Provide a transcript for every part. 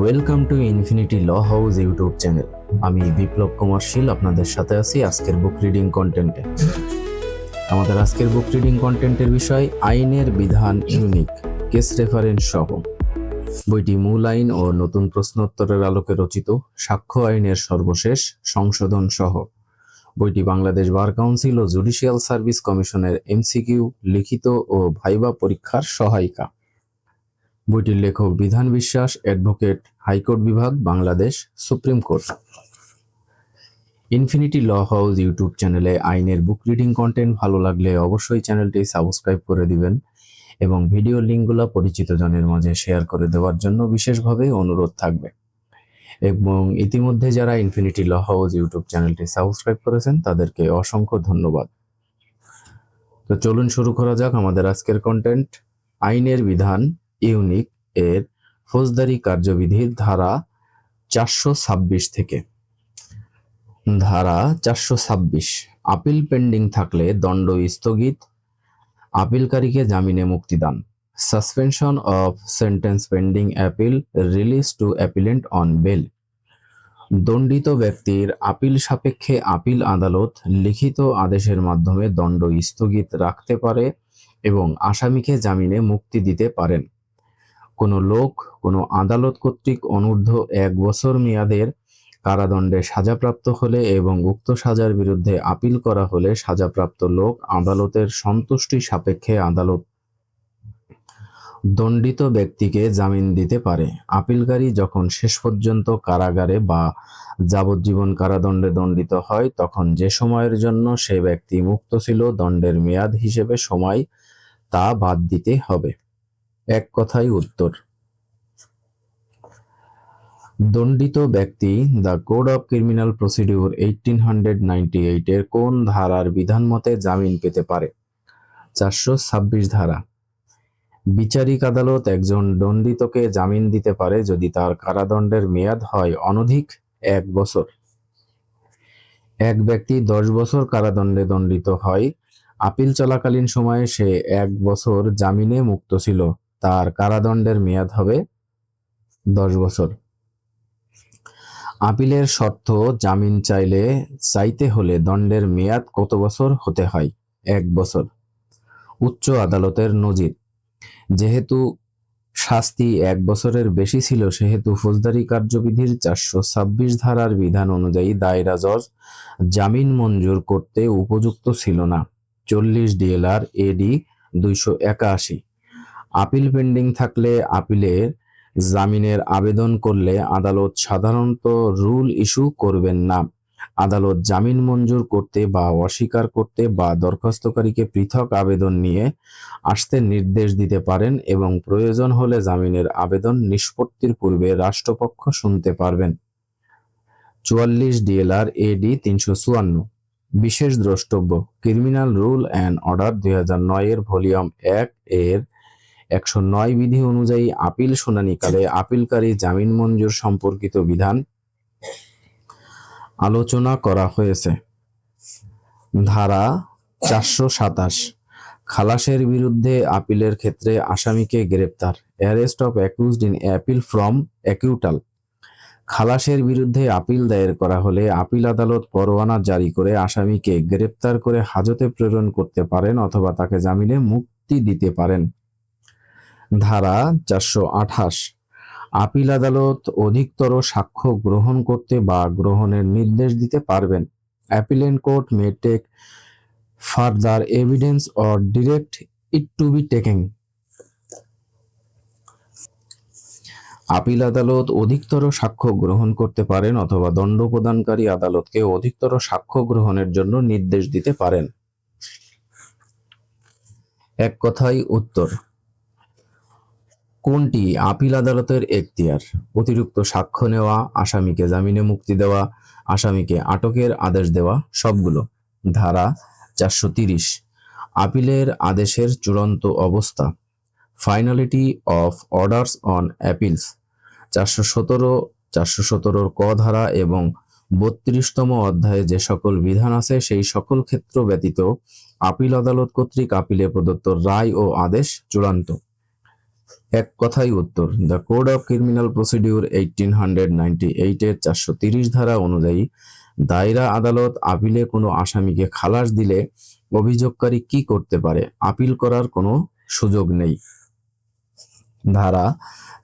Welcome to infinity law house YouTube channel আমি বিপ্লব কুমার শীল, আপনাদের সাথে আছি আজকের বুক রিডিং কন্টেন্টে আমাদের আজকের বুক রিডিং কন্টেন্টের বিষয়, আইনের বিধান ইউনিক কেস রেফারেন্স সহ। বইটি মূল আইন ও নতুন প্রশ্নোত্তরের আলোকে রচিত, সাক্ষ্য আইনের সর্বশেষ সংশোধন সহ। বইটি বাংলাদেশ বার কাউন্সিল ও জুডিশিয়াল সার্ভিস কমিশনের এমসিকিউ, লিখিত ও ভাইবা পরীক্ষার সহায়িকা। বইটির লেখক বিধান বিশ্বাস, অ্যাডভোকেট হাইকোর্ট বিভাগ, Bangladesh supreme court. Infinity law house YouTube চ্যানেলে আইনের বুক রিডিং কন্টেন্ট ভালো লাগলে অবশ্যই চ্যানেলটি সাবস্ক্রাইব করে দিবেন এবং ভিডিও লিঙ্কগুলো পরিচিত জনের মাঝে শেয়ার করে দেওয়ার জন্য বিশেষভাবে অনুরোধ থাকবে। এবং ইতিমধ্যে যারা ইনফিনিটি ল হাউস ইউটিউব চ্যানেলটি সাবস্ক্রাইব করেছেন, তাদেরকে অসংখ্য ধন্যবাদ। তো চলুন শুরু করা যাক আমাদের আজকের কন্টেন্ট আইনের বিধান। ইউনিক এর ফৌজদারি কার্যবিধির ধারা চারশো ছাব্বিশ থেকে। ধারা চারশো ছাব্বিশ। আপিল পেন্ডিং থাকলে দণ্ড স্থগিত। আপিলকারীকে জামিনে মুক্তিদান। Suspension of sentence pending appeal release to appellant on bail. দণ্ডিত ব্যক্তির আপিল সাপেক্ষে আপিল আদালত লিখিত আদেশের মাধ্যমে দণ্ড স্থগিত রাখতে পারে এবং আসামিকে জামিনে মুক্তি দিতে পারেন। কোনো লোক, কোনো আদালত কর্তৃক অনূর্ধ্ব এক বছর মেয়াদের কারাদণ্ডে সাজাপ্রাপ্ত হলে এবং উক্ত সাজার বিরুদ্ধে আপিল করা হলে সাজাপ্রাপ্ত লোক আদালতের সন্তুষ্টি সাপেক্ষে আদালত দণ্ডিত ব্যক্তিকে জামিন দিতে পারে। আপিলকারী যখন শেষ পর্যন্ত কারাগারে বা যাবজ্জীবন কারাদণ্ডে দণ্ডিত হয়, তখন যে সময়ের জন্য সে ব্যক্তি মুক্ত ছিল, দণ্ডের মেয়াদ হিসেবে সময় তা বাদ দিতে হবে। এক কথায় উত্তর। দণ্ডিত ব্যক্তি, the code of criminal procedure eighteen hundred ninety কোন ধারার বিধান মতে জামিন পেতে পারে? চারশো ছাব্বিশ ধারা। বিচারিক আদালত একজন দণ্ডিতকে জামিন দিতে পারে যদি তার কারাদণ্ডের মেয়াদ হয় অনধিক এক বছর। এক ব্যক্তি দশ বছর কারাদণ্ডে দণ্ডিত হয়। আপিল চলাকালীন সময়ে সে এক বছর জামিনে মুক্ত ছিল। তার কারাদণ্ডের মেয়াদ হবে দশ বছর। আপিলের শর্ত, জামিন চাইলে চাইতে হলে দণ্ডের মেয়াদ কত বছর হতে হয়? এক বছর। উচ্চ আদালতের নজির। যেহেতু শাস্তি এক বছরের বেশি ছিল, সেহেতু ফৌজদারি কার্যবিধির চারশো ছাব্বিশ ধারার বিধান অনুযায়ী দায়রা জজ জামিন মঞ্জুর করতে উপযুক্ত ছিল না। চল্লিশ ডিএলআর এডি দুইশো একাশি। আপিল পেন্ডিং থাকলে আপিলের জামিনের আবেদন করলে আদালত সাধারণত রুল ইস্যু করবেন না। আদালত জামিন মঞ্জুর করতে বা অস্বীকার করতে বা দরখাস্তকারীকে পৃথক আবেদন নিয়ে আসতে নির্দেশ দিতে পারেন এবং প্রয়োজন হলে জামিনের আবেদন নিষ্পত্তির পূর্বে রাষ্ট্রপক্ষ শুনতে পারবেন। চুয়াল্লিশ ডিএলআর এডি তিনশো চুয়ান্ন। বিশেষ দ্রষ্টব্য, ক্রিমিনাল রুল অ্যান্ড অর্ডার দুই হাজার নয়ের ভলিউম এক এর একশো নয় বিধি অনুযায়ী আপিল শুনানিকালে আপিলকারী জামিন মঞ্জুর সম্পর্কিত বিধান আলোচনা করা হয়েছে। ধারা চারশো সাতাশ, খালাসের বিরুদ্ধে আপিলের ক্ষেত্রে আসামিকে গ্রেপ্তার, arrest of accused in appeal from acquittal. খালাসের বিরুদ্ধে আপিল দায়ের করা হলে আপিল আদালত পরোয়ানা জারি করে আসামিকে গ্রেপ্তার করে হাজতে প্রেরণ করতে পারেন অথবা তাকে জামিনে মুক্তি দিতে পারেন। ধারা চারশো আঠাশ। আপিল আদালত অধিকতর সাক্ষ্য গ্রহণ করতে বা গ্রহণের নির্দেশ দিতে পারবেন। Appellant court may take further evidence or direct it to be taken. Appeal আদালত অধিকতর সাক্ষ্য গ্রহণ করতে পারেন অথবা দণ্ড প্রদানকারী আদালতকে অধিকতর সাক্ষ্য গ্রহণের জন্য নির্দেশ দিতে পারেন। এক কথায় উত্তর। কোনটি আপিল আদালতের এখতিয়ার? অতিরিক্ত সাক্ষ্য নেওয়া, আসামিকে জামিনে মুক্তি দেওয়া, আসামিকে আটকের আদেশ দেওয়া, সবগুলো। ধারা চারশো তিরিশ। আপিলের আদেশের চূড়ান্ত অবস্থা। Finality of orders on appeals. চারশো সতেরো, চারশো সতেরোর ক ধারা এবং বত্রিশতম অধ্যায়ে যে সকল বিধান আছে, সেই সকল ক্ষেত্র ব্যতীত আপিল আদালত কর্তৃক আপিলে প্রদত্ত রায় ও আদেশ চূড়ান্ত। এক কথাই উত্তর the code of criminal procedure eighteen hundred ninety এইটের চারশো তিরিশ ধারা অনুযায়ী, দায়রা আদালত আপিলে কোনো আসামিকে খালাস দিলে অভিযোগকারী কি করতে পারে? আপিল করার কোনো সুযোগ নেই। ধারা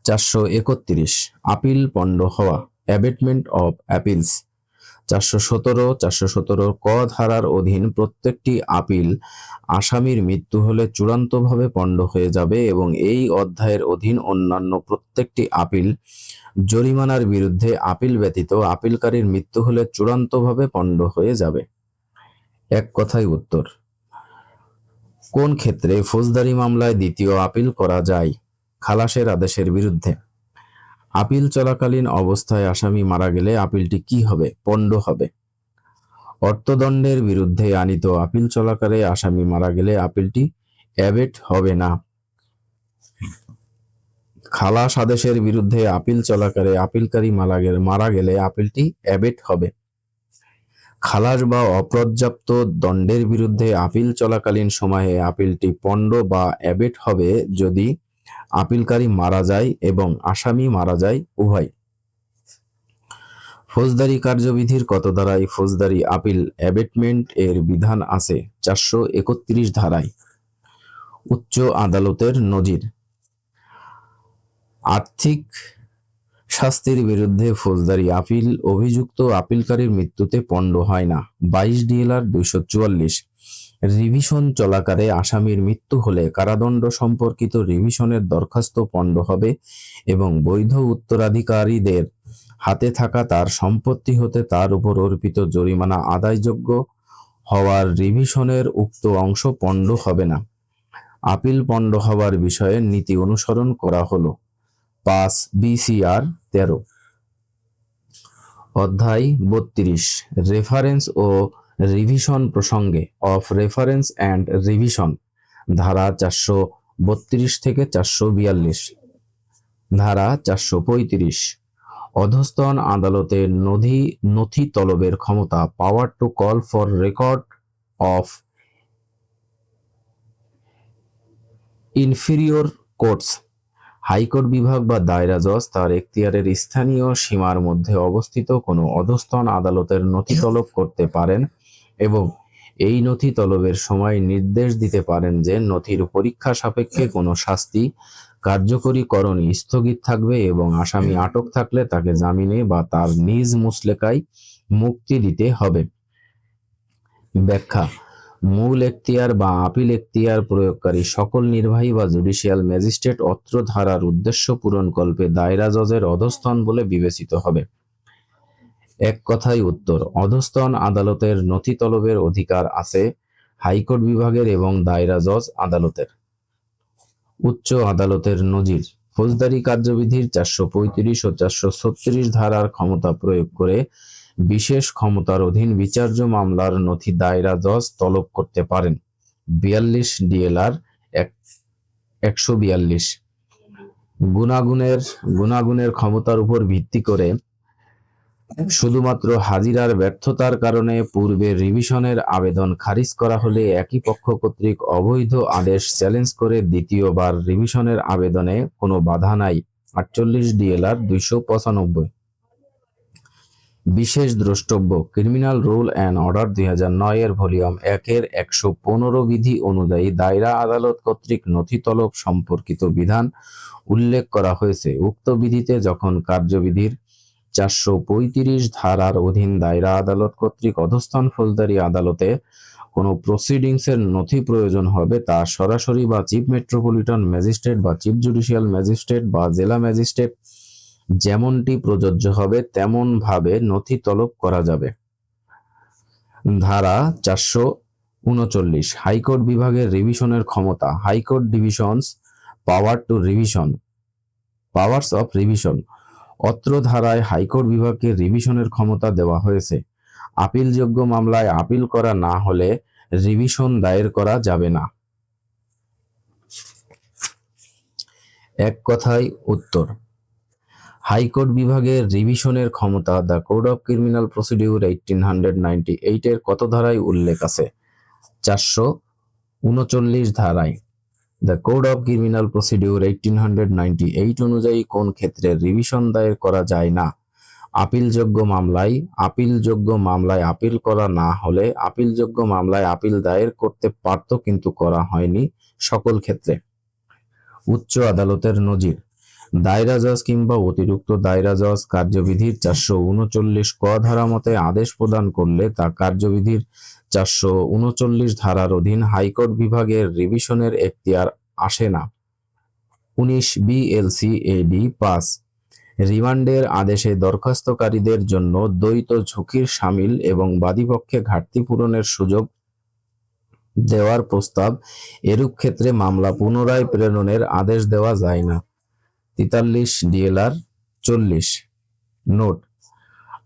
চারশো একত্রিশ, আপিল পণ্ড হওয়া, অ্যাবেটমেন্ট অফ অ্যাপিলস। চারশো সতেরো চারশো সতেরো ক ধারার অধীন প্রত্যেকটি আপিল আসামির মৃত্যু হলে চূড়ান্তভাবে পণ্ড হয়ে যাবে এবং এই অধ্যায়ের অধীন অন্যান্য প্রত্যেকটি আপিল জরিমানার বিরুদ্ধে আপিল ব্যতীত আপিলকারীর মৃত্যু হলে চূড়ান্তভাবে পণ্ড হয়ে যাবে। এক কথাই উত্তর। কোন ক্ষেত্রে ফৌজদারি মামলায় দ্বিতীয় আপিল করা যায়? খালাসের আদেশের বিরুদ্ধে। আপিল চলাকালীন অবস্থায় আসামি মারা গেলে আপিলটি কি হবে, পণ্ড হবে। অর্থদণ্ডের বিরুদ্ধে আনিত আপিল চলাকালে আসামি মারা গেলে আপিলটি অ্যাবেট হবে না। খালাস আদেশের বিরুদ্ধে আপিল চলাকালে আপিলকারী মারা গেলে মারা গেলে আপিলটি অ্যাবেট হবে। খালাস বা অপর্যাপ্ত দণ্ডের বিরুদ্ধে আপিল চলাকালীন সময়ে আপিলটি পণ্ড বা অ্যাবেট হবে যদি আপিলকারী মারা যায় এবং আসামি মারা যায় উভয়। ফৌজদারি কার্যবিধির কত ধারায় ফৌজদারি আপিল অ্যাবেটমেন্ট এর বিধান আছে চারশো একত্রিশ ধারায়। উচ্চ আদালতের নজির। আর্থিক শাস্তির বিরুদ্ধে ফৌজদারি আপিল অভিযুক্ত আপিলকারীর মৃত্যুতে পণ্ড হয় না। বাইশ ডিএলআর দুইশো চুয়াল্লিশ। রিভিশন চলাকালে আসামির মৃত্যু হলে কারাদণ্ড সম্পর্কিত রিভিশনের দরখাস্ত পণ্ড হবে এবং বৈধ উত্তরাধিকারীদের হাতে থাকা তার সম্পত্তি হতে তার উপর অর্পিত জরিমানা আদায়যোগ্য হওয়ার রিভিশনের উক্ত অংশ পণ্ড হবে না। আপিল পণ্ড হওয়ার বিষয়ে নীতি অনুসরণ করা হলো। পাঁচ বিসিআর তেরো। অধ্যায় বত্রিশ। রেফারেন্স ও রিভিশন প্রসঙ্গে অফ রেফারেন্স অ্যান্ড রিভিশন ধারা চারশো বত্রিশ থেকে চারশো বিয়াল্লিশ, ধারা চারশো পঁয়ত্রিশ, অধস্তন আদালতের নথি নথি তলবের ক্ষমতা power to call for record of inferior courts high court বিভাগ বা দায়রা জজ তার এখতিয়ারের স্থানীয় সীমার মধ্যে অবস্থিত কোনো অধস্তন আদালতের নথি তলব করতে পারেন এবং এই নথি তলবের সময় নির্দেশ দিতে পারেন যে নথির পরীক্ষা সাপেক্ষে কোনো শাস্তি কার্যকরী করণী স্থগিত থাকবে এবং আসামি আটক থাকলে তাকে জামিনে বা তার নিজ মুসলেকায় মুক্তি দিতে হবে। ব্যাখ্যা, মূল এখতিয়ার বা আপিল এখতিয়ার প্রয়োগকারী সকল নির্বাহী বা জুডিশিয়াল ম্যাজিস্ট্রেট অত্র ধারার উদ্দেশ্য পূরণকল্পে দায়রা জজের অধস্তন বলে বিবেচিত হবে। এক কথাই উত্তর, অধস্তন আদালতের নথি তলবের অধিকার আছে হাইকোর্ট বিভাগের এবং দায়রা জজ আদালতের। উচ্চ আদালতের নজির, ফৌজদারি কার্যবিধির চারশো পঁয়ত্রিশ ও চারশো ছত্রিশ ধারার ক্ষমতা প্রয়োগ করে বিশেষ ক্ষমতার অধীন বিচার্য মামলার নথি দায়রা জজ তলব করতে পারেন। বিয়াল্লিশ ডিএলআর একশো বিয়াল্লিশ। গুণাগুণের গুণাগুণের ক্ষমতার উপর ভিত্তি করে শুধুমাত্র হাজিরার ব্যর্থতার কারণে পূর্বের রিভিশনের আবেদন খারিজ করা হলে একই পক্ষ কর্তৃক অবৈধ আদেশ চ্যালেঞ্জ করে দ্বিতীয়বার রিভিশনের আবেদনে কোনো বাধা নাই। আটচল্লিশ ডিএলআর দুইশো পঁচানব্বই। বিশেষ দ্রষ্টব্য, ক্রিমিনাল রুল অ্যান্ড অর্ডার দুই হাজার নয় এর ভলিউম একের একশো পনেরো বিধি অনুযায়ী দায়রা আদালত কর্তৃক নথি তলব সম্পর্কিত বিধান উল্লেখ করা হয়েছে। উক্ত বিধিতে যখন কার্যবিধির চারশো পঁয়ত্রিশ ধারার অধীন দায়রা আদালত কর্তৃক অধস্থান ফৌজদারি আদালতে কোনো প্রসিডিংসের নথি প্রয়োজন হবে তা সরাসরি বা চিফ মেট্রোপলিটন ম্যাজিস্ট্রেট বা চিফ জুডিশিয়াল ম্যাজিস্ট্রেট বা জেলা ম্যাজিস্ট্রেট যেমনটি প্রযোজ্য হবে তেমন ভাবে নথি তলব করা যাবে। ধারা চারশো উনচল্লিশ, হাইকোর্ট বিভাগের রিভিশনের ক্ষমতা, high court divisions power to revision, powers of revision. অত্র ধারায় হাইকোর্ট বিভাগকে রিভিশনের ক্ষমতা দেওয়া হয়েছে। আপিলযোগ্য মামলায় আপিল করা না হলে রিভিশন দায়ের করা যাবে না। এক কথায় উত্তর। হাইকোর্ট বিভাগের রিভিশনের ক্ষমতা the code of criminal procedure eighteen hundred ninety এইটের কত ধারায় উল্লেখ আছে? চারশো উনচল্লিশ ধারায়। The code of criminal procedure eighteen hundred ninety eight অনুযায়ী কোন ক্ষেত্রে রিভিশন দায়ের করা যায় না? আপিলযোগ্য মামলায় আপিলযোগ্য মামলায় আপিল করা না হলে আপিলযোগ্য মামলায় আপিল দায়ের করতে পারত কিন্তু করা হয়নি সকল ক্ষেত্রে। উচ্চ আদালতের নজির। দায়রা জজ কিংবা অতিরিক্ত দায়রা জজ কার্যবিধির চারশো উনচল্লিশ ক ধারা মতে আদেশ প্রদান করলে তা কার্যবিধির চারশো উনচল্লিশ ধারার অধীন হাইকোর্ট বিভাগের রিভিশনের এখতিয়ার আসে না। উনিশ বিএলসি এডি পাস রিমান্ডের আদেশে দরখাস্তকারীদের জন্য দ্বৈত ঝুঁকির সামিল এবং বাদীপক্ষে ঘাটতি পূরণের সুযোগ দেওয়ার প্রস্তাব, এরূপ ক্ষেত্রে মামলা পুনরায় প্রেরণের আদেশ দেওয়া যায় না। তেতাল্লিশ ডিএলআর চল্লিশ। নোট,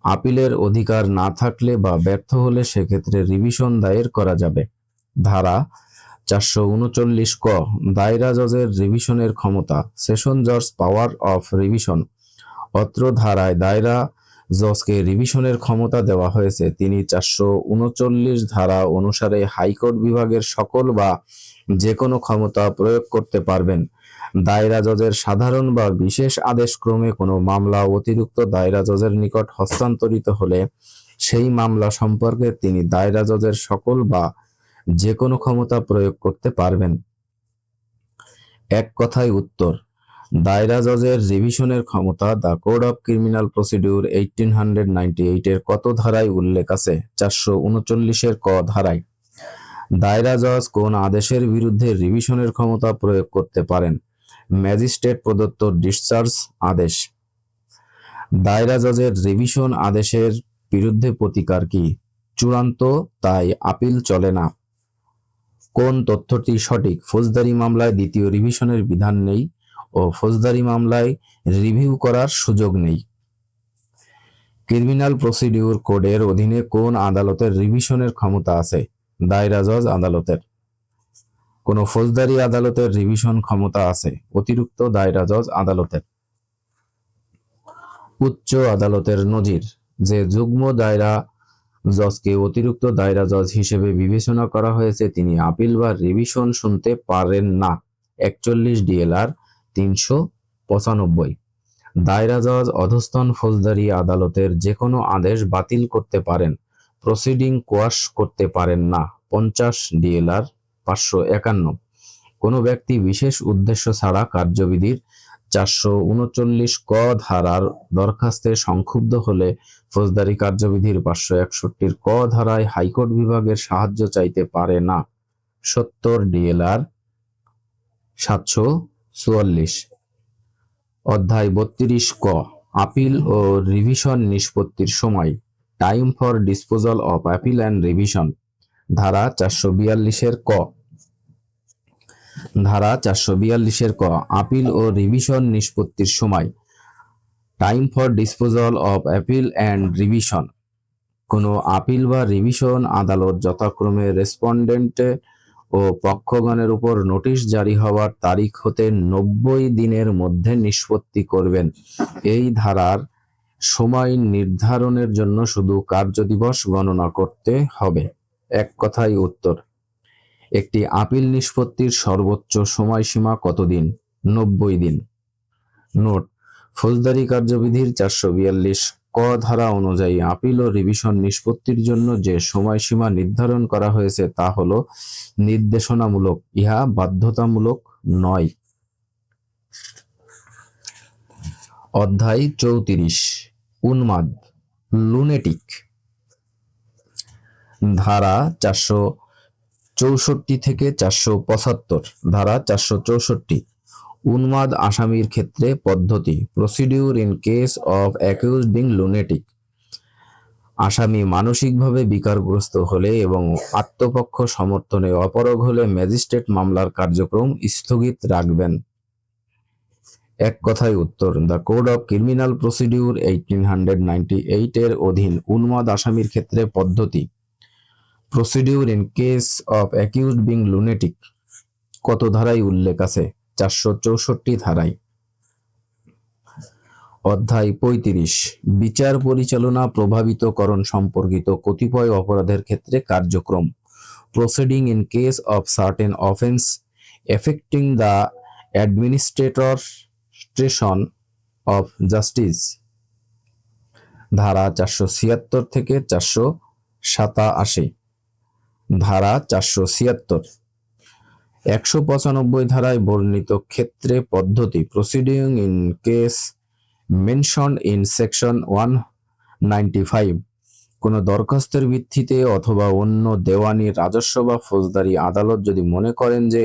আপিলের অধিকার না থাকলে বা ব্যর্থ হলে সেক্ষেত্রে রিভিশন দায়ের করা যাবে। ধারা চারশো উনচল্লিশ ক, দায়রা জজের রিভিশনের ক্ষমতা, সেশন জজ পাওয়ার অফ রিভিশন। অত্র ধারায় দায়রা জজকে রিভিশনের ক্ষমতা দেওয়া হয়েছে। তিনি চারশো উনচল্লিশ ধারা অনুসারে হাইকোর্ট বিভাগের সকল বা যে কোনো ক্ষমতা প্রয়োগ করতে পারবেন। দায়রা জজের সাধারণ বা বিশেষ আদেশ ক্রমে কোনো মামলা অতিরিক্ত দায়রা জজের নিকট হস্তান্তরিত হলে সেই মামলা সম্পর্কে তিনি দায়রা জজের সকল বা যে কোনো ক্ষমতা প্রয়োগ করতে পারবেন। এক কথায় উত্তর, দায়রা জজের রিভিশনের ক্ষমতা the code of criminal procedure eighteen hundred ninety এইটের কত ধারায় উল্লেখ আছে? চারশো উনচল্লিশের ক ধারায়। দায়রা জজ কোন আদেশের বিরুদ্ধে রিভিশনের ক্ষমতা প্রয়োগ করতে পারেন? ম্যাজিস্ট্রেট প্রদত্ত ডিসচার্জ আদেশ। দায়রা জজের রিভিশন আদেশের বিরুদ্ধে প্রতিকার কি? চূড়ান্ত, তাই আপিল চলে না। কোন তথ্যটি সঠিক? ফৌজদারি মামলায় দ্বিতীয় রিভিশনের বিধান নেই ও ফৌজদারি মামলায় রিভিউ করার সুযোগ নেই। ক্রিমিনাল প্রসিডিউর কোডের অধীনে কোন আদালতের রিভিশনের ক্ষমতা আছে? দায়রা জজ আদালতের। কোন ফৌজদারি আদালতের রিভিশন ক্ষমতা আছে, অতিরিক্ত দায়রা জজ আদালতের। উচ্চ আদালতের নজির, যে যুগ্ম দায়রা জজকে অতিরিক্ত দায়রা জজ হিসেবে বিবেচনা করা হয়েছে, তিনি আপিল বা রিভিশন শুনতে পারেন না। একচল্লিশ ডিএলআর তিনশো পঁচানব্বই। দায়রা জজ অধস্তন ফৌজদারি আদালতের যে কোনো আদেশ বাতিল করতে পারেন প্রসিডিং কোয়াশ করতে পারেন না। পঞ্চাশ ডিএলআর পাঁচশো একান্ন। কোনো ব্যক্তি বিশেষ উদ্দেশ্য ছাড়া কার্যবিধির চারশো উনচল্লিশ ক ধারার দরখাস্তে সংক্ষুব্ধ হলে ফৌজদারি কার্যবিধির পাঁচশো একষট্টির ক ধারায় হাইকোর্ট বিভাগের সাহায্য চাইতে পারে না। সত্তর ডিএলআর সাতশো চুয়াল্লিশ। অধ্যায় বত্রিশ ক, আপিল ও রিভিশন নিষ্পত্তির সময়। Time for disposal of appeal and revision. ধারা চারশো বিয়াল্লিশের ক। ধারা চারশো বিয়াল্লিশের ক, আপিল ও রিভিশন নিষ্পত্তির সময়। Time for disposal of appeal and revision. কোনো আপিল বা রিভিশন আদালত যথাক্রমে রেসপন্ডেন্ট ও পক্ষগণের উপর নোটিশ জারি হওয়ার তারিখ হতে নব্বই দিনের মধ্যে নিষ্পত্তি করবেন। এই ধারার সময় নির্ধারণের জন্য শুধু কার্যদিবস গণনা করতে হবে। এক কথায় উত্তর। একটি আপিল নিষ্পত্তির সর্বোচ্চ সময়সীমা কতদিন? নব্বই দিন। নোট, ফৌজদারি কার্যবিধির চারশো বিয়াল্লিশ ক ধারা অনুযায়ী আপিল ও রিভিশন নিষ্পত্তির জন্য যে সময়সীমা নির্ধারণ করা হয়েছে তা হল নির্দেশনামূলক, ইহা বাধ্যতামূলক নয়। অধ্যায় চৌত্রিশ, উন্মাদ, লুনেটিক। ধারা চারশো চৌষট্টি থেকে চারশো পঁচাত্তর। ধারা চারশো চৌষট্টি। উন্মাদ আসামির ক্ষেত্রে পদ্ধতি। Procedure in case of accuse being lunatic. আসামি মানসিকভাবে বিকারগ্রস্ত হলে এবং আত্মপক্ষ সমর্থনে অপরগ হলে ম্যাজিস্ট্রেট মামলার কার্যক্রম স্থগিত রাখবেন। এক কথায় উত্তর, the code of criminal procedure eighteen hundred ninety eight এর অধীন উন্মাদ আসামির ক্ষেত্রে পদ্ধতি। Procedure in case of accused being lunatic. কত ধারায় উল্লেখ আছে? চারশো চৌষট্টি ধারায়। অধ্যায় পঁয়ত্রিশ। বিচার পরিচালনা প্রভাবিতকরণ সম্পর্কিত কতিপয় অপরাধের ক্ষেত্রে কার্যক্রম। Proceeding in case of certain offence affecting the administrator station of justice. ধারা চারশো ছিয়াত্তর থেকে চারশো সাতাশি। ধারা চারশো ছিয়াত্তর। একশো পঁচানব্বই ধারায় বর্ণিত ক্ষেত্রে পদ্ধতি proceeding in case mention in section one ninety five কোনো দরখাস্তের ভিত্তিতে অথবা অন্য দেওয়ানি, রাজস্ব বা ফৌজদারি আদালত যদি মনে করেন যে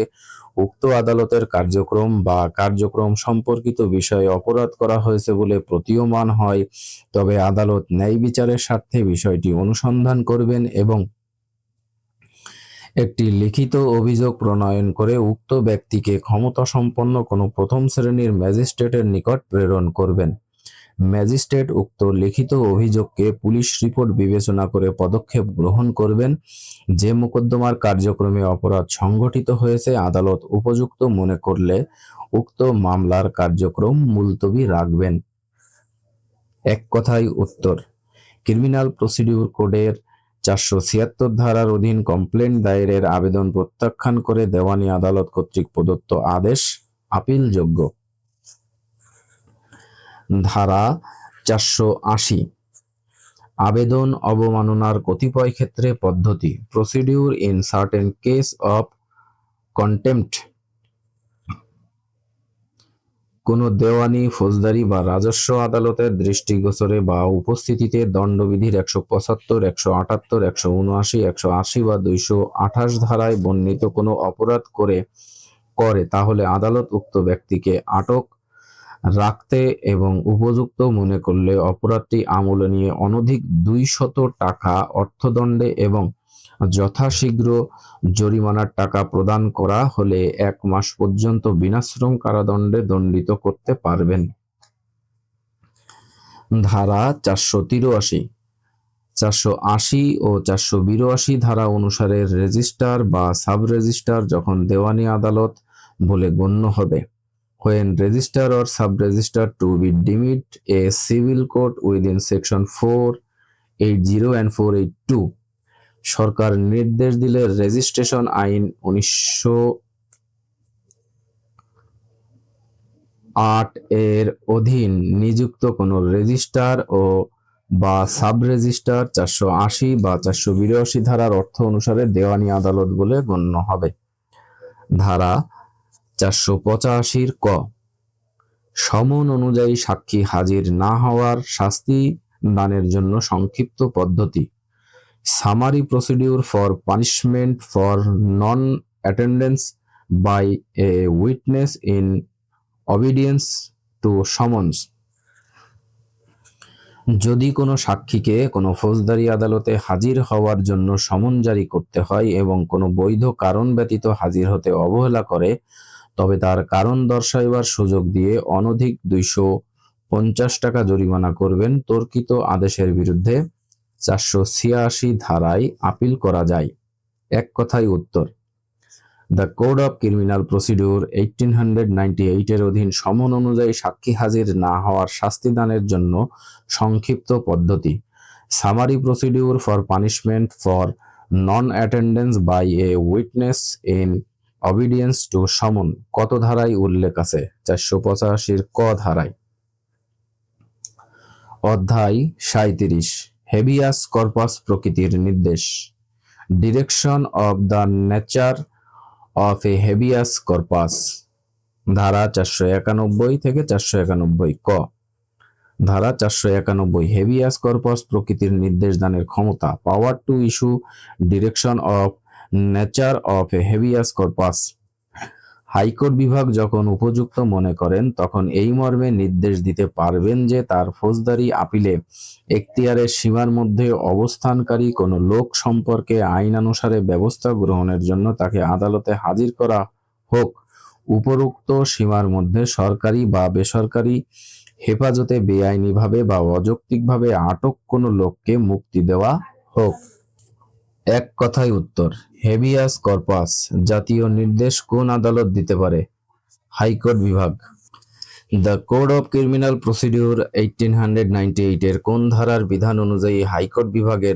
উক্ত আদালতের কার্যক্রম বা কার্যক্রম সম্পর্কিত বিষয়ে অপরাধ করা হয়েছে বলে প্রতীয়মান হয়, তবে আদালত ন্যায় বিচারের স্বার্থে বিষয়টি অনুসন্ধান করবেন এবং একটি লিখিত অভিযোগ প্রণয়ন করে উক্ত ব্যক্তিকে ক্ষমতাসম্পন্ন কোনো প্রথম শ্রেণির ম্যাজিস্ট্রেটের নিকট প্রেরণ করবেন। ম্যাজিস্ট্রেট উক্ত লিখিত অভিযোগকে পুলিশ রিপোর্ট বিবেচনা করে পদক্ষেপ গ্রহণ করবেন। যে মোকদ্দমার কার্যক্রমে অপরাধ সংঘটিত হয়েছে, আদালত উপযুক্ত মনে করলে উক্ত মামলার কার্যক্রম মুলতবি রাখবেন। এক কথায় উত্তর, ক্রিমিনাল প্রসিডিউর কোডের চারশো ছিয়াত্তর ধারার অধীন কমপ্লেন দায়েরের আবেদন প্রত্যাখ্যান করে দেওয়ানি আদালত কর্তৃক প্রদত্ত আদেশ আপিলযোগ্য। ধারা চারশো আশি। আবেদন অবমাননার কতিপয় ক্ষেত্রে পদ্ধতি। Procedure in certain case of contempt কোন দেওয়ানি, ফৌজদারি বা রাজস্ব আদালতের দৃষ্টিগোচরে বা উপস্থিতিতে দণ্ডবিধির একশো পঁচাত্তর, একশো আটাত্তর, একশো উনআশি, একশো আশি বা দুইশো আঠাশ ধারায় বর্ণিত কোনো অপরাধ করে করে, তাহলে আদালত উক্ত ব্যক্তিকে আটক রাখতে এবং উপযুক্ত মনে করলে অপরাধটি আমলে নিয়ে অনধিক দুইশত টাকা অর্থদণ্ডে এবং যথাশীঘ্র জরিমানার টাকা প্রদান করা হলে এক মাস পর্যন্ত বিনাশ্রম কারাদণ্ডে দণ্ডিত করতে পারবেন। ধারা চারশো তিরাশি, চারশো আশি ও চারশো বিরাশি ধারা অনুসারে রেজিস্ট্রার বা সাব রেজিস্ট্রার যখন দেওয়ানি আদালত বলে গণ্য হবে, when register or sub-register to be deemed section four eight zero section 480 and 482 সরকার নির্দেশ দিলে রেজিস্ট্রেশন আইন উনিশশো আট এর অধীন নিযুক্ত কোনো রেজিস্ট্রার ও বা সাব রেজিস্ট্রার চারশো আশি বা চারশো বিরাশি ধারার অর্থ অনুসারে দেওয়ানি আদালত বলে গণ্য হবে। ধারা চারশো পঁচাশির ক। সমন অনুযায়ী সাক্ষী হাজির না হওয়ার শাস্তি দানের জন্য সংক্ষিপ্ত পদ্ধতি। Summary procedure for punishment for non attendance by a witness in obedience to summons যদি কোনো সাক্ষীকে কোনো ফৌজদারি আদালতে হাজির হওয়ার জন্য সমন জারি করতে হয় এবং কোনো বৈধ কারণ ব্যতীত হাজির হতে অবহেলা করে, তবে তার কারণ দর্শাইবার সুযোগ দিয়ে অনধিক দুইশো পঞ্চাশ টাকা জরিমানা করবেন, তর্কিত আদেশের বিরুদ্ধে। চারশো ছিয়াশি ধারায় আপিল করা যায়। এক কথায় উত্তর। The code of criminal procedure eighteen hundred ninety এইটের অধীন সমন অনুযায়ী সাক্ষী হাজির না হওয়ার শাস্তি দানের জন্য সংক্ষিপ্ত পদ্ধতি। Summary procedure for punishment for non attendance by a witness in obedience to summon. কত ধারায় উল্লেখ আছে? চারশো পঁচাশির ক ধারায়। অধ্যায় সাঁত্রিশ হেভিয়াস কর্পাস প্রকৃতির নির্দেশ। Direction of the nature of a habeas corpus ধারা চারশো একানব্বই থেকে চারশো একানব্বই ক। ধারা চারশো একানব্বই হেভিয়াস কর্পাস প্রকৃতির নির্দেশ দানের ক্ষমতা power to issue direction of nature of a habeas corpus high court বিভাগ যখন উপযুক্ত মনে করেন, তখন এই মর্মে নির্দেশ দিতে পারবেন যে তার ফৌজদারি আপিলে এখতিয়ারের সীমার মধ্যে অবস্থানকারী কোনো লোক সম্পর্কে আইনানুসারে ব্যবস্থা গ্রহণের জন্য তাকে আদালতে হাজির করা হোক। উপরোক্ত সীমার মধ্যে সরকারি বা বেসরকারি হেফাজতে বেআইনিভাবে বা অযৌক্তিকভাবে আটক কোনো লোককে মুক্তি দেওয়া হোক। এক কথায় উত্তর। হেভিয়াস কর্পাস, জাতীয় নির্দেশ কোন আদালত দিতে পারে? হাইকোর্ট বিভাগ। The code of criminal procedure eighteen hundred ninety এর কোন ধারার বিধান অনুযায়ী হাইকোর্ট বিভাগের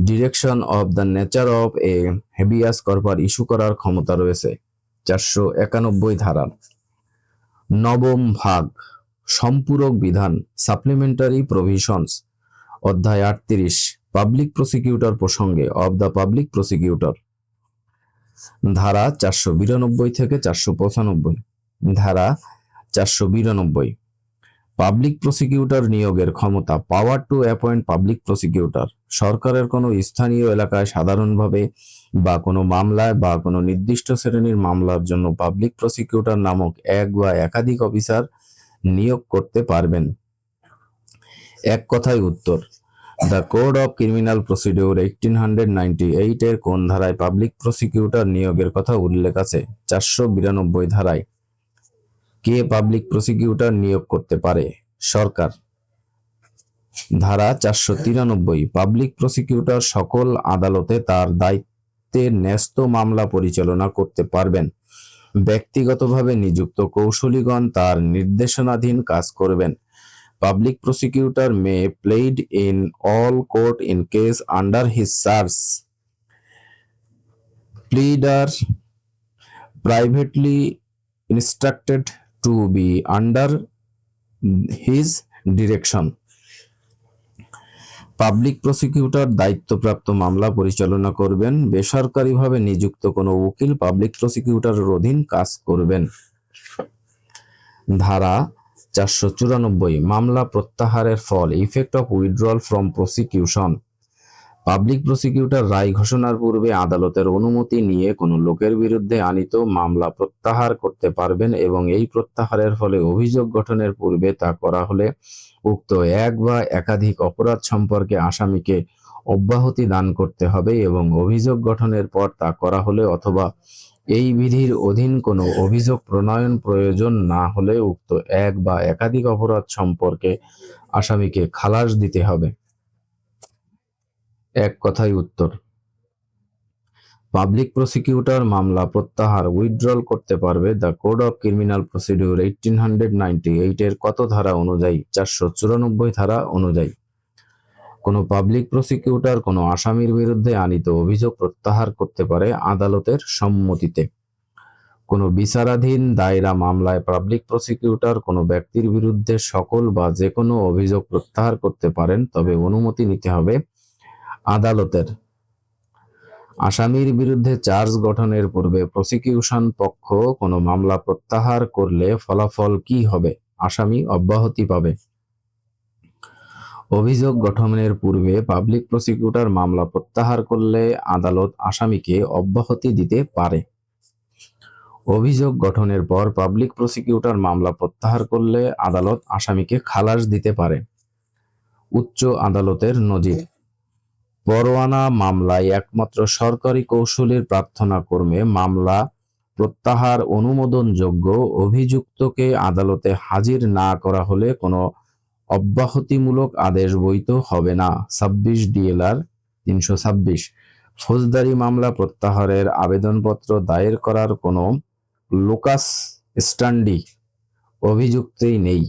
direction of the nature of a habeas corpus issue করার ক্ষমতা রয়েছে? চারশো একানব্বই ধারা। নবম ভাগ। সম্পূরক বিধান, সাপ্লিমেন্টারি প্রভিশনস, অধ্যায় আটত্রিশ। পাবলিক প্রসিকিউটর প্রসঙ্গে অব দ্য পাবলিক প্রসিকিউটর ধারা চারশো বিরানব্বই থেকে চারশো পঁচানব্বই। ধারা চারশো বিরানব্বই। পাবলিক প্রসিকিউটর নিয়োগের ক্ষমতা power to appoint public prosecutor সরকারের কোনো স্থানীয় এলাকায় সাধারণভাবে বা কোনো মামলায় বা কোনো নির্দিষ্ট শ্রেণির মামলার জন্য পাবলিক প্রসিকিউটর নামক এক বা একাধিক অফিসার নিয়োগ করতে পারবেন। এক কথায় উত্তর the code of criminal procedure eighteen hundred ninety eight এর কোন ধারায় পাবলিক প্রসিকিউটর নিয়োগের কথা উল্লেখ আছে? চারশো বিরানব্বই ধারায়। কে পাবলিক প্রসিকিউটর নিয়োগ করতে পারে? সরকার। ধারা চারশো তিরানব্বই, পাবলিক প্রসিকিউটর সকল আদালতে তার দায়িত্বে ন্যস্ত মামলা পরিচালনা করতে পারবেন। ব্যক্তিগতভাবে নিযুক্ত কৌশলীগণ তার নির্দেশনাধীন কাজ করবেন। Public prosecutor may plead in all court in case under his charge pleader privately instructed to be under his direction. Public prosecutor দায়িত্বপ্রাপ্ত মামলা পরিচালনা করবেন। বেসরকারিভাবে নিযুক্ত কোনো উকিল পাবলিক প্রসিকিউটরের অধীন কাজ করবেন। ধারা চারশো চুরানব্বই মামলা প্রত্যাহারের ফল effect of withdrawal from prosecution public prosecutor রায় ঘোষণার পূর্বে আদালতের অনুমতি নিয়ে কোনো লোকের বিরুদ্ধে আনিত মামলা প্রত্যাহার করতে পারবেন এবং এই প্রত্যাহারের ফলে অভিযোগ গঠনের পূর্বে তা করা হলে উক্ত এক বা একাধিক অপরাধ সম্পর্কে আসামিকে অব্যাহতি দান করতে হবে এবং অভিযোগ গঠনের পর তা করা হলে অথবা এই বিধির অধীন কোনো অভিযোগ, প্রণয়ন প্রয়োজন না হলে উক্ত এক বা একাধিক অপরাধ সম্পর্কে আসামিকে খালাস দিতে হবে। এক কথায় উত্তর। পাবলিক প্রসিকিউটর মামলা প্রত্যাহার উইথড্রল করতে পারবে the code of criminal procedure eighteen hundred ninety এইটের কত ধারা অনুযায়ী, চারশো চুরানব্বই ধারা অনুযায়ী। কোনো পাবলিক প্রসিকিউটর কোনো আসামির বিরুদ্ধে আনিত অভিযোগ প্রত্যাহার করতে পারে আদালতের সম্মতিতে। কোনো বিচারাধীন দায়রা মামলায় পাবলিক প্রসিকিউটর কোনো ব্যক্তির বিরুদ্ধে সকল বা যে কোনো অভিযোগ প্রত্যাহার করতে পারেন, তবে অনুমতি নিতে হবে আদালতের। আসামির বিরুদ্ধে চার্জ গঠনের পূর্বে প্রসিকিউশন পক্ষ কোনো মামলা প্রত্যাহার করলে ফলাফল কি হবে? আসামি অব্যাহতি পাবে। অভিযোগ গঠনের পূর্বে পাবলিক প্রসিকিউটর মামলা প্রত্যাহার করলে আদালত আসামিকে অব্যাহতি দিতে পারে। অভিযোগ গঠনের পর পাবলিক প্রসিকিউটর মামলা প্রত্যাহার করলে আদালত আসামিকে খালাস দিতে পারে। উচ্চ আদালতের নজির। পরোয়ানা মামলায় একমাত্র সরকারি কৌশলের প্রার্থনা কর্মে মামলা প্রত্যাহার অনুমোদনযোগ্য অভিযুক্তকে আদালতে হাজির না করা হলে কোনো অব্যাহতিমূলক আদেশ বৈধ হবে না। ছাব্বিশ ডিএলআর তিনশো ছাব্বিশ। ফৌজদারি মামলা প্রত্যাহারের আবেদনপত্র দায়ের করার কোনো লোকাস স্ট্যান্ডি অভিযুক্তই নেই।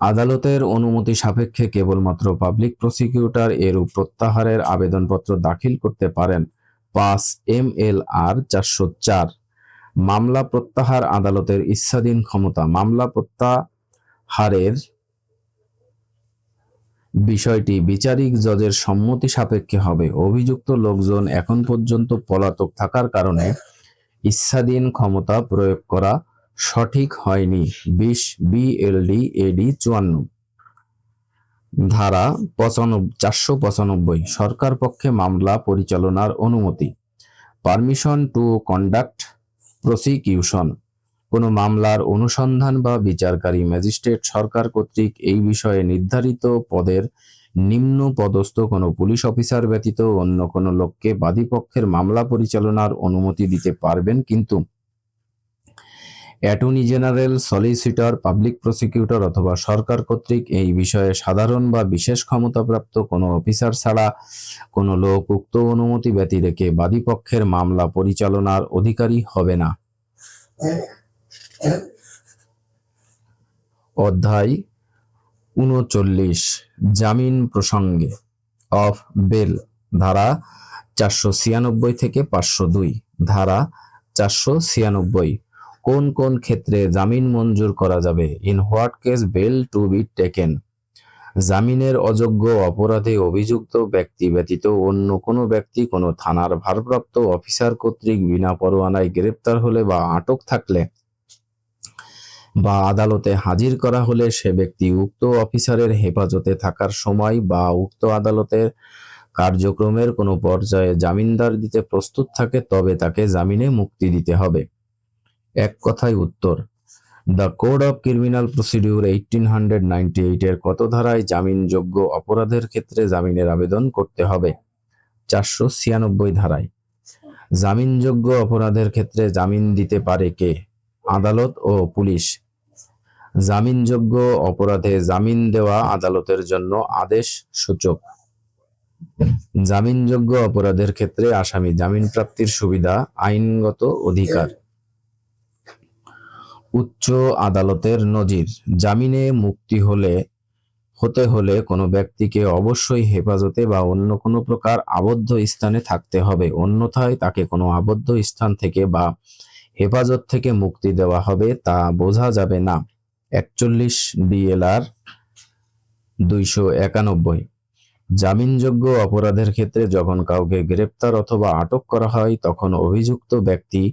আদালতের অনুমতি সাপেক্ষে কেবলমাত্র পাবলিক প্রসিকিউটর এরূপ প্রত্যাহারের আবেদনপত্র দাখিল করতে পারেন পাঁচ এম এল আর চারশো চার। মামলা প্রত্যাহার আদালতের ইচ্ছাধীন ক্ষমতা। মামলা প্রত্যাহারের বিষয়টি বিচারিক জজের সম্মতি সাপেক্ষে হবে। অভিযুক্ত লোকজন এখন পর্যন্ত পলাতক থাকার কারণে ইচ্ছাধীন ক্ষমতা প্রয়োগ করা সঠিক হয়নি। বিশ বিএলডি এডি চুয়ান্ন। ধারা পঁচানব্বই চারশো পঁচানব্বই। সরকার পক্ষে মামলা পরিচালনার অনুমতি। Permission to conduct prosecution. কোনো মামলার অনুসন্ধান বা বিচারকারী ম্যাজিস্ট্রেট সরকার কর্তৃক এই বিষয়ে নির্ধারিত পদের নিম্ন পদস্থ কোনো পুলিশ অফিসার ব্যতীত অন্য কোনো লোককে বাদীপক্ষের মামলা পরিচালনার অনুমতি দিতে পারবেন কিন্তু attorney general, solicitor, public prosecutor অথবা সরকার কর্তৃক এই বিষয়ে সাধারণ বা বিশেষ ক্ষমতাপ্রাপ্ত কোনো অফিসার ছাড়া কোনো লোক উক্ত অনুমতি ব্যতি রেখে বাদীপক্ষের মামলা পরিচালনার অধিকারী হবে না। অধ্যায় উনচল্লিশ, জামিন প্রসঙ্গে, অফ বেল, ধারা চারশো ছিয়ানব্বই থেকে পাঁচশো দুই, ধারা চারশো ছিয়ানব্বই। কোন কোন ক্ষেত্রে জামিন মঞ্জুর করা যাবে? In what case bail to be taken জামিনের অযোগ্য অপরাধে অভিযুক্ত ব্যক্তি ব্যতীত অন্য কোনো ব্যক্তি, কোনো থানার ভারপ্রাপ্ত অফিসার কর্তৃক বিনা পরোয়ানায় গ্রেপ্তার হলে বা আটক থাকলে বা আদালতে হাজির করা হলে সে ব্যক্তি উক্ত অফিসারের হেফাজতে থাকার সময় বা উক্ত আদালতের কার্যক্রমের কোনো পর্যায়ে জামিনদার দিতে প্রস্তুত থাকে, তবে তাকে জামিনে মুক্তি দিতে হবে। এক কথায় উত্তর, the code of criminal procedure eighteen hundred ninety এর কত ধারায় জামিনযোগ্য অপরাধের ক্ষেত্রে জামিনের আবেদন করতে হবে? চারশো ছিয়ানব্বই ধারায়। জামিনযোগ্য অপরাধের ক্ষেত্রে জামিন দিতে পারে কে? আদালত ও পুলিশ। জামিনযোগ্য অপরাধে জামিন দেওয়া আদালতের জন্য আদেশ সূচক। জামিনযোগ্য অপরাধের ক্ষেত্রে আসামি জামিন প্রাপ্তির সুবিধা, আইনগত অধিকার। উচ্চ আদালতের নজির, জামিনে মুক্তি হলে, হতে হলে কোনো ব্যক্তিকে অবশ্যই হেফাজতে বা অন্য কোনো প্রকার আবদ্ধ স্থানে থাকতে হবে। অন্যথায় তাকে কোনো আবদ্ধ স্থান থেকে বা হেফাজত থেকে মুক্তি দেওয়া হবে তা বোঝা যাবে না। একচল্লিশ ডিএলআর দুইশো একানব্বই। জামিনযোগ্য অপরাধের ক্ষেত্রে যখন কাউকে গ্রেপ্তার অথবা আটক করা হয়, তখন অভিযুক্ত ব্যক্তি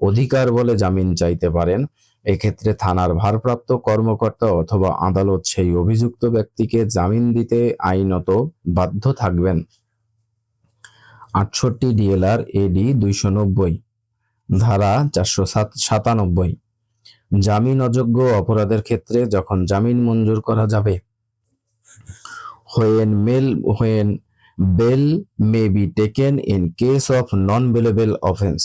অধিকার বলে জামিন চাইতে পারেন। এক্ষেত্রে থানার ভারপ্রাপ্ত কর্মকর্তা অথবা আদালত সেই অভিযুক্ত ব্যক্তিকে জামিন দিতে আইনত বাধ্য থাকবেন। আটষট্টি ডিএলআর এডি দুইশো নব্বই। ধারা চারশো সাতানব্বই। জামিন অযোগ্য অপরাধের ক্ষেত্রে যখন জামিন মঞ্জুর করা যাবে when mail when bail may be taken in case of non bailable offence.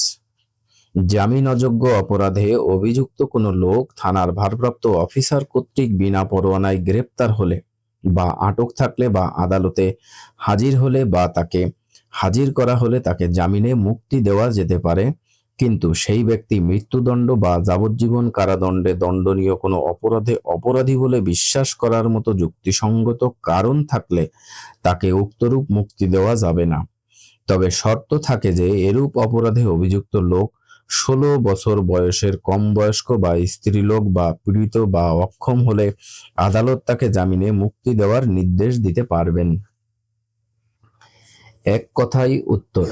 জামিন অযোগ্য অপরাধে অভিযুক্ত কোনো লোক থানার ভারপ্রাপ্ত অফিসার কর্তৃক বিনা পরোয়ানায় গ্রেপ্তার হলে বা আটক থাকলে বা আদালতে হাজির হলে বা তাকে হাজির করা হলে তাকে জামিনে মুক্তি দেওয়া যেতে পারে। কিন্তু সেই ব্যক্তি মৃত্যুদণ্ড বা যাবজ্জীবন কারাদণ্ডে দণ্ডনীয় কোনো অপরাধে অপরাধী বলে বিশ্বাস করার মতো যুক্তিসঙ্গত কারণ থাকলে তাকে উক্তরূপ মুক্তি দেওয়া যাবে না। তবে শর্ত থাকে যে এরূপ অপরাধে অভিযুক্ত লোক ষোলো বছর বয়সের কম বয়স্ক বা স্ত্রীলোক বা পীড়িত বা অক্ষম হলে আদালত তাকে জামিনে মুক্তি দেওয়ার নির্দেশ দিতে পারবেন। এক কথাই উত্তর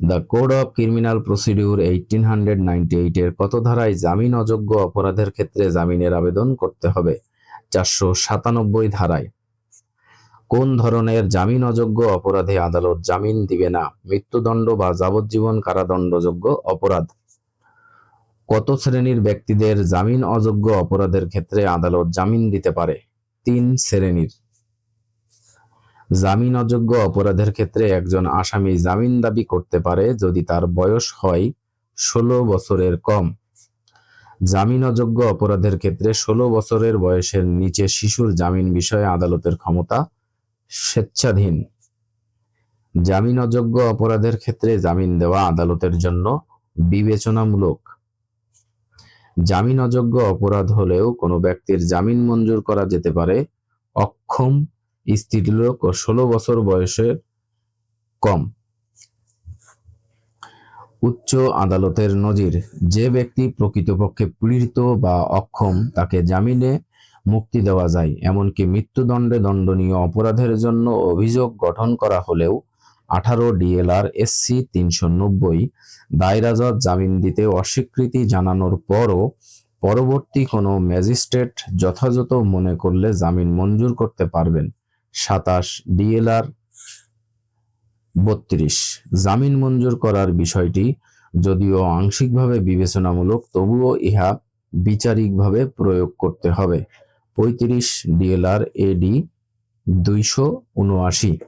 the code of criminal procedure eighteen hundred ninety এর কত ধারায় জামিন অযোগ্য অপরাধের ক্ষেত্রে জামিনের আবেদন করতে হবে? চারশো সাতানব্বই ধারায়। কোন ধরনের জামিন অযোগ্য অপরাধে আদালত জামিন দিবে না? মৃত্যুদণ্ড বা যাবজ্জীবন কারাদণ্ডযোগ্য অপরাধ। কত শ্রেণির ব্যক্তিদের জামিন অযোগ্য অপরাধের ক্ষেত্রে আদালত জামিন দিতে পারে? তিন শ্রেণির। জামিন অযোগ্য অপরাধের ক্ষেত্রে একজন আসামি জামিন দাবি করতে পারে যদি তার বয়স হয় ষোলো বছরের কম। জামিন অযোগ্য অপরাধের ক্ষেত্রে ষোলো বছরের বয়সের নিচে শিশুর জামিন বিষয়ে আদালতের ক্ষমতা স্বেচ্ছাধীন। জামিন অযোগ্য অপরাধের ক্ষেত্রে জামিন দেওয়া আদালতের জন্য বিবেচনামূলক। জামিন অযোগ্য অপরাধ হলেও কোনো ব্যক্তির জামিন মঞ্জুর করা যেতে পারে অক্ষম স্ত্রীলোক ও ষোলো বছর বয়সের কম। উচ্চ আদালতের নজির, যে ব্যক্তি প্রকৃতপক্ষে পীড়িত বা অক্ষম, তাকে জামিনে মুক্তি দেওয়া যায়, এমনকি মৃত্যুদণ্ডে দণ্ডনীয় অপরাধের জন্য অভিযোগ গঠন করা হলেও আঠারো ডিএলআর এসসি তিনশো নব্বই দায়রাজত জামিন দিতে অস্বীকৃতি জানানোর পরও পরবর্তী কোনো ম্যাজিস্ট্রেট যথাযথ মনে করলে জামিন মঞ্জুর করতে পারবেন। সাতাশ ডিএলআর, বত্রিশ। জামিন মঞ্জুর করার বিষয়টি যদিও আংশিকভাবে বিবেচনামূলক, তবুও ইহা বিচারিকভাবে প্রয়োগ করতে হবে। পঁয়ত্রিশ ডিএলআর এডি দুইশো উনআশি।